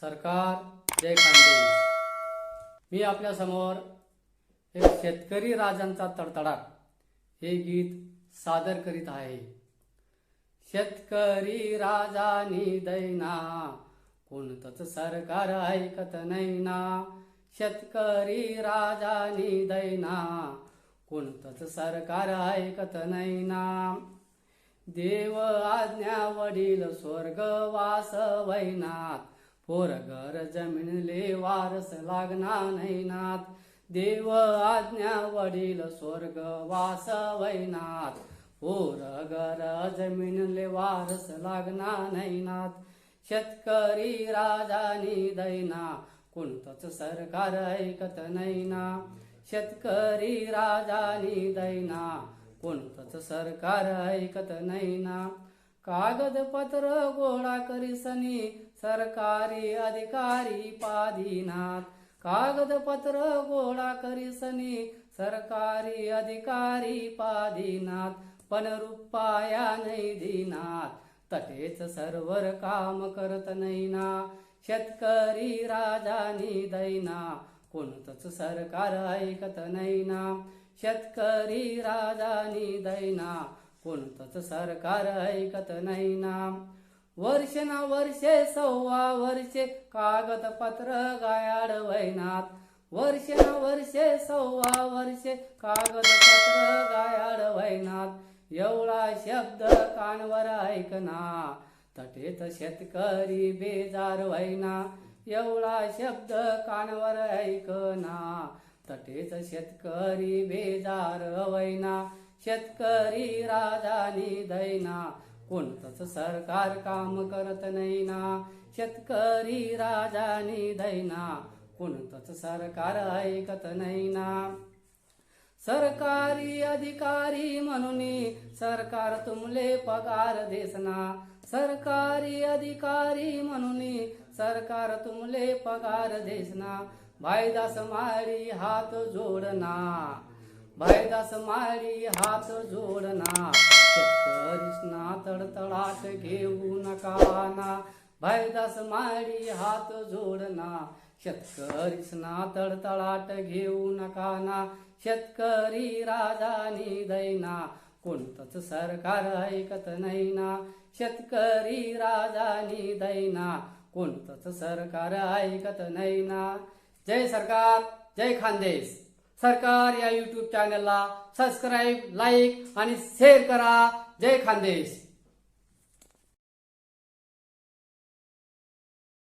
सरकार जय खानदेश मी आपल्यासमोर एक शेतकरी राजांचा तडतडाट हे गीत सादर करीत आहे. शेतकरी राजानी दैना कोणतंच सरकार ऐकत नाही ना शेतकरी राजानी दैना कोणतंच सरकार ऐकत नाही ना देव आज्ञा वडील स्वर्ग वास वैनाथ. पोरगर जमिनले वारस लागना नैनात देव आज्ञा वडील स्वर्ग वास वैनाथ पोरगर जमिनले वारस लागना नैनात शेतकरी राजानी दैना कोणतंच सरकार ऐकत नैना शेतकरी राजानी दैना कोणतंच सरकार ऐकत नैना कागदपत्र गोळा करीसनी सरकारी अधिकारी पादीनाथ कागदपत्र गोळा करीसनी सरकारी अधिकारी पादीनाथ पण रुपाया नाही दिनात तटेच सर्वर काम करत नाही ना शेतकरी राजानी दैना कोणतंच सरकार ऐकत नाही ना शेतकरी राजानी दैना कोणतंच सरकार ऐकत नाही ना वर्ष ना वर्षे सव्वा वर्षे कागदपत्र गायाड वैनात. वर्ष ना वर्षे सव्वा वर्षे कागदपत्र गायाड वैनात. एवढा शब्द कानवर ऐकना तटेत शेतकरी बेजार वैना एवढा शब्द कानवर ऐकना तटेच शेतकरी बेजार वैना शेतकरी राजानी दैना कोणतंच सरकार काम करत नाही ना शेतकरी राजानी दैना. कोणतंच सरकार ऐकत नाही ना सरकारी अधिकारी म्हणून सरकार तुमले पगार देसना. सरकारी अधिकारी म्हणून सरकार तुमले पगार देसना. भाईदास मारी हात जोडना. भाईदास मारी हात जोडना कृष्णा तडतडाट घेऊ नका ना भाईदास हात जोडना शेतकरीसना तडतडाट घेऊ नकाना. शेतकरी राजानी दैना कोणतंच सरकार ऐकत नाही ना शेतकरी राजानी दैना कोणतंच सरकार ऐकत नाही ना जय सरकार जय खानदेश. सरकार या यूट्यूब चॅनलला सबस्क्राईब लाईक आणि शेअर करा. जय खानदेश.